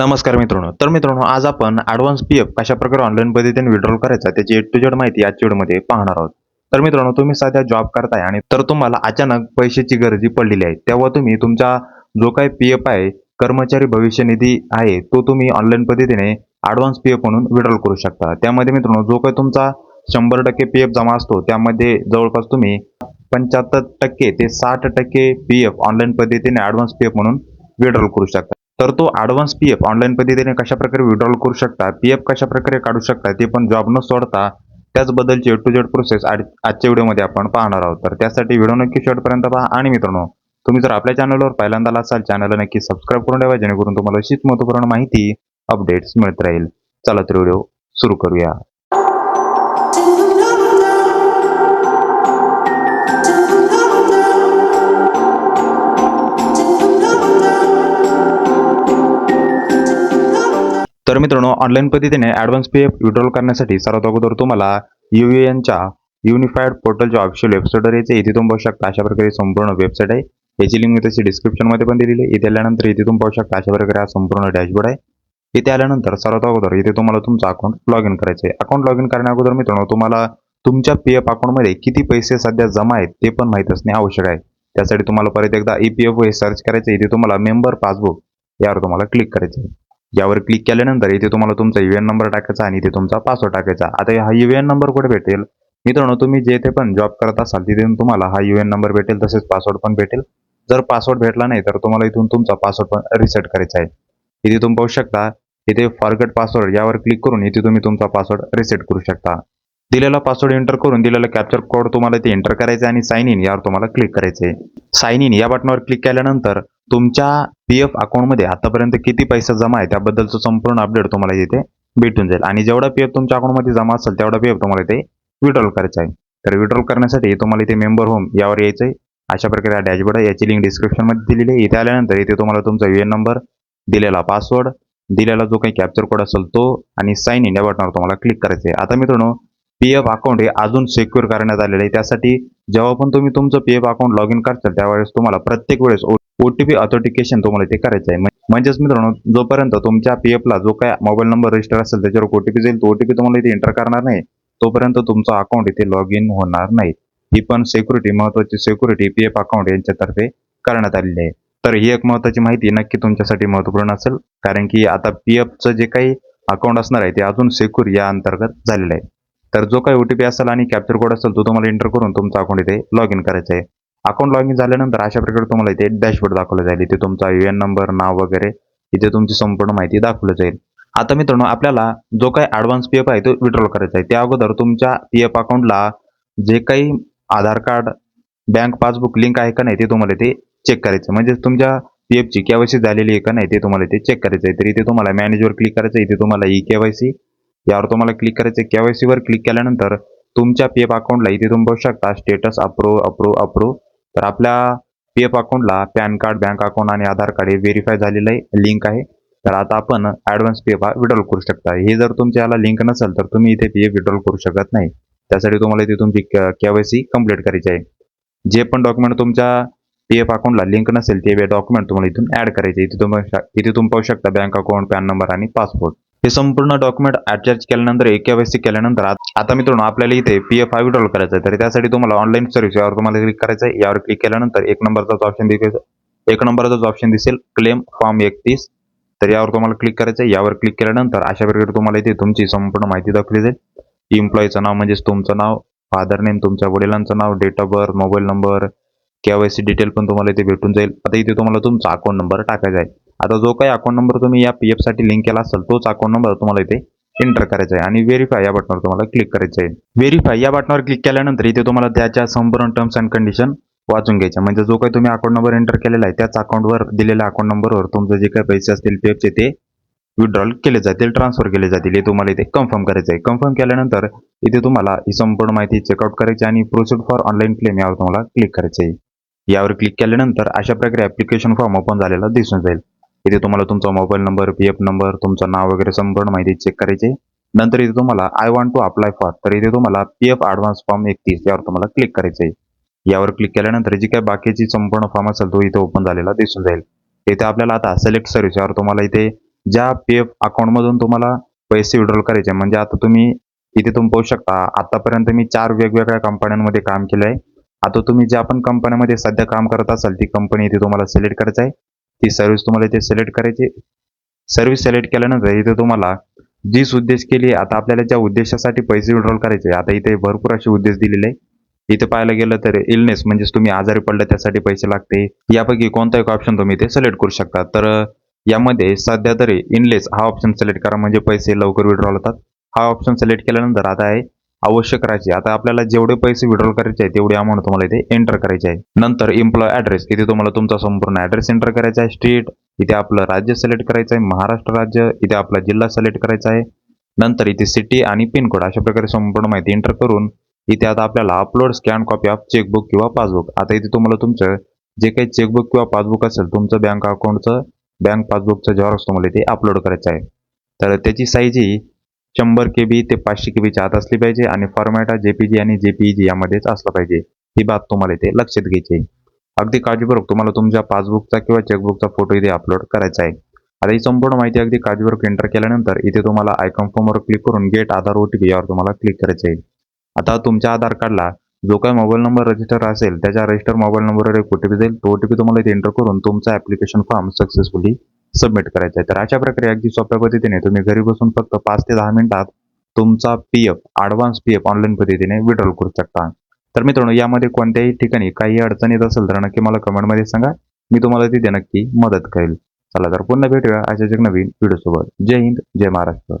नमस्कार मित्रांनो. तर मित्रांनो आज आपण ॲडव्हान्स पी एफ कशा प्रकारे ऑनलाईन पद्धतीने विड्रॉल करायचा त्याची एड टू जेड माहिती आजच्या व्हिडिओमध्ये पाहणार आहोत. तर मित्रांनो तुम्ही सध्या जॉब करताय आणि तर तुम्हाला अचानक पैशाची गरजी पडलेली आहे. तेव्हा तुम्ही तुमचा जो काही पी एफ आहे कर्मचारी भविष्य निधी आहे तो तुम्ही ऑनलाईन पद्धतीने ॲडव्हान्स पी एफ म्हणून विड्रॉल करू शकता. त्यामध्ये मित्रांनो जो काही तुमचा शंभर टक्के पी एफ जमा असतो त्यामध्ये जवळपास तुम्ही पंच्याहत्तर टक्के ते साठ टक्के पी एफ ऑनलाईन पद्धतीने ॲडव्हान्स पी एफ म्हणून विड्रॉल करू शकता. तर तो ॲडव्हान्स पी एफ ऑनलाईन पद्धतीने कशाप्रकारे विड्रॉल करू शकता पी एफ कशाप्रकारे काढू शकता ते पण जॉब न सोडता त्याचबद्दलची ए टू जेड प्रोसेस आजच्या व्हिडिओमध्ये आपण पाहणार आहोत. तर त्यासाठी व्हिडिओ नक्की शेवटपर्यंत पहा. आणि मित्रांनो तुम्ही जर आपल्या चॅनलवर पहिल्यांदा असाल चॅनलला नक्की सबस्क्राईब करून ठेवा जेणेकरून तुम्हाला अशीच महत्त्वपूर्ण माहिती अपडेट्स मिळत राहील. चला तर व्हिडिओ सुरू करूया. तर मित्रांनो ऑनलाईन पद्धतीने ॲडव्हान्स पी एफ विड्रॉल करण्यासाठी सर्वात अगोदर तुम्हाला यू ए एनच्या युनिफाईड पोर्टलच्या ऑफिशियल वेबसाईटवर यायचं इथे तुम्ही पाहू शकता अशा प्रकारे संपूर्ण वेबसाईट आहे. याची लिंक मी तशी डिस्क्रिप्शनमध्ये पण दिलेली आहे. इथे आल्यानंतर इथे तुम्ही पाहू शकता अशा प्रकारे हा संपूर्ण डॅशबोर्ड आहे. इथे आल्यानंतर सर्वात अगोदर इथे तुम्हाला तुमचं अकाउंट लॉग इन करायचं आहे. अकाउंट लॉग इन करण्या अगोदर मित्रांनो तुम्हाला तुमच्या पी एफ अकाउंटमध्ये किती पैसे सध्या जमा आहेत ते पण माहीत असणे आवश्यक आहे. त्यासाठी तुम्हाला परत एकदा ई पी एफ हे सर्च करायचं इथे तुम्हाला मेंबर पासबुक यावर तुम्हाला क्लिक करायचं आहे. यावर क्लिक केल्यानंतर इथे तुम्हाला तुमचा यू एन नंबर टाकायचा आणि इथे तुमचा पासवर्ड टाकायचा. आता हा यू एन नंबर कुठे भेटेल? मित्रांनो तुम्ही जेथे पण जॉब करत असाल तिथे तुम्हाला हा यू एन नंबर भेटेल तसेच पासवर्ड पण भेटेल. जर पासवर्ड भेटला नाही तर तुम्हाला इथून तुमचा पासवर्ड पण रिसेट करायचा आहे. इथे तुम्ही पाहू शकता इथे फॉरगट पासवर्ड यावर क्लिक करून इथे तुम्ही तुमचा पासवर्ड रिसेट करू शकता. दिलेला पासवर्ड एंटर करून दिलेला कॅप्चर कोड तुम्हाला ते एंटर करायचं आहे आणि साइन इन यावर तुम्हाला क्लिक करायचं आहे. साइन इन या बटनावर क्लिक केल्यानंतर तुमच्या पी एफ अकाउंटमध्ये आतापर्यंत किती पैसा जमा आहे त्याबद्दलचं संपूर्ण अपडेट तुम्हाला इथे भेटून जाईल. आणि जेवढा पी एफ तुमच्या अकाउंटमध्ये जमा असेल तेवढा पी एफ तुम्हाला इथे विड्रॉल करायचा आहे. तर विड्रॉल करण्यासाठी तुम्हाला इथे मेंबर होम यावर यायचं आहे. अशा प्रकारे हा डॅशबोर्ड आहे. याची लिंक डिस्क्रिप्शनमध्ये दिलेली आहे. इथे आल्यानंतर इथे तुम्हाला तुमचा यू एन नंबर दिलेला पासवर्ड दिलेला जो काही कॅप्चर कोड असेल तो आणि साईन इन या बटनावर तुम्हाला क्लिक करायचं आहे. आता मित्रांनो पी एफ अकाउंट हे अजून सिक्युअर करण्यात आलेलं आहे. त्यासाठी जेव्हा पण तुम्ही तुमचं P F account log in करताल त्यावेळेस तुम्हाला प्रत्येक वेळेस ओटीपी ऑथेंटिकेशन तुम्हाला ते करायचं आहे म्हणजेच मित्रांनो जोपर्यंत तुमच्या पी एफला जो काय मोबाईल नंबर रजिस्टर असेल त्याच्यावर ओटीपी जाईल. तो ओटीपी तुम्हाला इथे एंटर करणार नाही. तोपर्यंत तुमचं अकाउंट इथे लॉग इन होणार नाही. ही पण सिक्युरिटी महत्वाची सिक्युरिटी पी एफ अकाउंट यांच्यातर्फे करण्यात आलेली आहे. तर ही एक महत्वाची माहिती नक्की तुमच्यासाठी महत्त्वपूर्ण असेल. कारण की आता पी एफचं जे काही अकाउंट असणार आहे ते अजून सिक्युर या अंतर्गत झालेलं आहे. तर जो काही ओटीपी असेल आणि कॅप्चर कोड असेल तो तुम्हाला एंटर करून तुमचं अकाउंट इथे लॉग इन करायचं आहे अकाउंट लॉग इन झाल्यानंतर अशा प्रकारे तुम्हाला इथे डॅशबोर्ड दाखवलं जाईल. इथे तुमचा यू एन नंबर नाव वगैरे इथे तुमची संपूर्ण माहिती दाखवलं जाईल. आता मित्रांनो आपल्याला जो काही ॲडव्हान्स पी एफ आहे तो विड्रॉल करायचा आहे. त्या अगोदर तुमच्या पी एफ अकाउंटला जे काही Aadhaar card bank passbook link आहे का नाही ते तुम्हाला ते चेक करायचं. म्हणजे तुमच्या पी एफची केवायसी झालेली आहे का नाही ते तुम्हाला ते चेक करायचं आहे. तर इथे तुम्हाला मॅनेजवर क्लिक करायचं आहे. इथे तुम्हाला ई केवायसी यावर तुम्हाला क्लिक करायचं आहे. केवायसीवर क्लिक केल्यानंतर तुमच्या पी एफ अकाउंटला इथे तुम्ही बघू शकता स्टेटस अप्रूव्ह अप्रूव्ह अप्रूव्ह तर आपल्या पी एफ अकाउंटला पॅन कार्ड बँक अकाउंट आणि आधार कार्ड हे व्हेरीफाय झालेलं आहे लिंक आहे. तर आता आपण ॲडव्हान्स पी एफ हा विड्रॉल करू शकता. हे जर तुमच्या याला लिंक नसेल तर तुम्ही इथे पी एफ विड्रॉल करू शकत नाही. त्यासाठी तुम्हाला इथे तुमची केवायसी कंप्लीट करायची आहे. जे पण डॉक्युमेंट तुमच्या पी एफ अकाउंटला लिंक नसेल ते डॉक्युमेंट तुम्हाला इथून ऍड करायचे इथे तुम्ही इथे तुम्ही पाहू शकता बँक अकाउंट पॅन नंबर आणि पासपोर्ट हे संपूर्ण डॉक्युमेंट अटॅच केल्यानंतर एक केवायसी केल्यानंतर आता मित्रांनो आपल्याला इथे पी एफ आय विड्रॉल करायचं आहे. तर त्यासाठी तुम्हाला ऑनलाईन सर्व्हिस यावर तुम्हाला क्लिक करायचं आहे. यावर क्लिक केल्यानंतर एक नंबरचाच ऑप्शन दिसेल. एक नंबरचाच ऑप्शन दिसेल. क्लेम फॉर्म एकतीस. तर यावर तुम्हाला क्लिक करायचं आहे. यावर क्लिक केल्यानंतर अशा प्रकारे तुम्हाला इथे तुमची संपूर्ण माहिती दाखवली जाईल. इम्प्लॉईचं नाव म्हणजेच तुमचं नाव फादर नेम तुमच्या वडिलांचं नाव date of birth mobile number KYC detail पण तुम्हाला इथे भेटून जाईल. आता इथे तुम्हाला तुमचा अकाउंट नंबर टाकायचा आहे. आता जो काही अकाउंट नंबर तुम्ही या पी साठी लिंक केला असेल तोच अकाउंट नंबर तुम्हाला इथे एंटर करायचा आहे. आणि व्हेरीफाय या बटनावर तुम्हाला क्लिक करायचं आहे. व्हेरीफाय या बटनावर क्लिक केल्यानंतर इथे तुम्हाला त्याच्या संपूर्ण टर्म्स अँड कंडिशन वाचून घ्यायच्या म्हणजे जो काही तुम्ही अकाउंट नंबर एंटर केलेला आहे त्याच अकाउंटवर दिलेल्या अकाउंट नंबरवर तुमचे जे काही पैसे असतील पी एफचे ते विड्रॉल केले जातील ट्रान्सफर केले जातील हे तुम्हाला इथे कन्फर्म करायचं आहे. कन्फर्म केल्यानंतर इथे तुम्हाला ही संपूर्ण माहिती चेकआउट करायची आणि प्रोसिड फॉर ऑनलाईन क्लेम यावर तुम्हाला क्लिक करायचं आहे. यावर क्लिक केल्यानंतर अशा प्रकारे ऍप्लिकेशन फॉर्म ओपन झालेला दिसून जाईल. इथे तुम्हाला तुमचा mobile number P F number तुमचं नाव वगैरे संपूर्ण माहिती चेक करायची नंतर इथे तुम्हाला I want to apply for तर इथे तुम्हाला पी एफ ॲडव्हान्स फॉर्म एकतीस यावर तुम्हाला क्लिक करायचं आहे. यावर क्लिक केल्यानंतर जी काय बाकीची संपूर्ण फॉर्म असेल तो इथे ओपन झालेला दिसून जाईल. इथे आपल्याला आता सिलेक्ट सर्व्हिस यावर तुम्हाला इथे ज्या पी एफ अकाउंटमधून तुम्हाला पैसे विड्रॉल करायचे म्हणजे आता तुम्ही इथे तुम्ही पाहू शकता आतापर्यंत मी चार वेगवेगळ्या कंपन्यांमध्ये काम केलं आहे आता तुम्ही ज्या पण कंपन्यामध्ये सध्या काम करत असाल ती कंपनी इथे तुम्हाला सिलेक्ट करायचं आहे. ती सर्व्हिस तुम्हाला इथे सिलेक्ट करायची. सर्व्हिस सिलेक्ट केल्यानंतर इथे तुम्हाला जीच उद्देश केली आता आपल्याला ज्या उद्देशासाठी पैसे विड्रॉल करायचे आता इथे भरपूर असे उद्देश दिलेले आहे. इथे पाहायला गेलं तर इलनेस म्हणजेच तुम्ही आजारी पडलं त्यासाठी पैसे लागते. यापैकी कोणता एक ऑप्शन तुम्ही इथे सिलेक्ट करू शकता. तर यामध्ये सध्या तरी इनलेस हा ऑप्शन सिलेक्ट करा म्हणजे पैसे लवकर विड्रॉल होतात. हा ऑप्शन सिलेक्ट केल्यानंतर आता आहे आवश्यक राहायची. आता आपल्याला जेवढे पैसे विड्रॉल करायचे आहे तेवढे अमाऊंट तुम्हाला इथे एंटर करायचे आहे. नंतर एम्प्लॉय ऍड्रेस इथे तुम्हाला तुमचा संपूर्ण ऍड्रेस एंटर करायचा आहे स्ट्रीट इथे आपलं राज्य सिलेक्ट करायचं आहे महाराष्ट्र राज्य इथे आपला जिल्हा सिलेक्ट करायचा आहे. नंतर इथे सिटी आणि पिनकोड अशा प्रकारे संपूर्ण माहिती एंटर करून इथे आता आपल्याला upload scan copy of chequebook किंवा पासबुक आता इथे तुम्हाला तुमचं जे काही चेकबुक किंवा पासबुक असेल तुमचं बँक अकाउंटचं बँक पासबुकचं झेरॉक्स तुम्हाला इथे अपलोड करायचं आहे. तर त्याची साईज ही शंभर के बी ते पाचशे के बीच्या आत असली पाहिजे आणि फॉर्मॅट हा जेपीजी आणि जेपीजी यामध्येच असला पाहिजे. ही बाब तुम्हाला इथे लक्षात घ्यायची आहे. अगदी काळजीपूर्वक तुम्हाला तुमच्या पासबुकचा किंवा चेकबुकचा फोटो इथे अपलोड करायचा आहे. आता ही संपूर्ण माहिती अगदी काळजीपूर्वक एंटर केल्यानंतर इथे तुम्हाला आयकॉन फॉर्मवर क्लिक करून गेट आधार ओटीपी यावर तुम्हाला क्लिक करायचं आहे. आता तुमच्या आधार कार्डला जो काही मोबाईल नंबर रजिस्टर असेल त्याच्या रजिस्टर मोबाईल नंबरवर एक ओटीपी जाईल. तो ओटीपी तुम्हाला इथे एंटर करून तुमचा ऍप्लिकेशन फॉर्म सक्सेसफुली सबमिट करायचं आहे. तर अशा प्रकारे अगदी सोप्या पद्धतीने तुम्ही घरी बसून फक्त पाच ते दहा मिनिटात तुमचा P F advance P F online पद्धतीने विड्रॉल करू शकता. तर मित्रांनो यामध्ये कोणत्याही ठिकाणी काही अडचण येत असेल तर नक्की मला कमेंटमध्ये सांगा. मी तुम्हाला तिथे नक्की मदत करेल. चला तर पुन्हा भेटूया अशाच एक नवीन व्हिडिओसोबत जय हिंद जय महाराष्ट्र.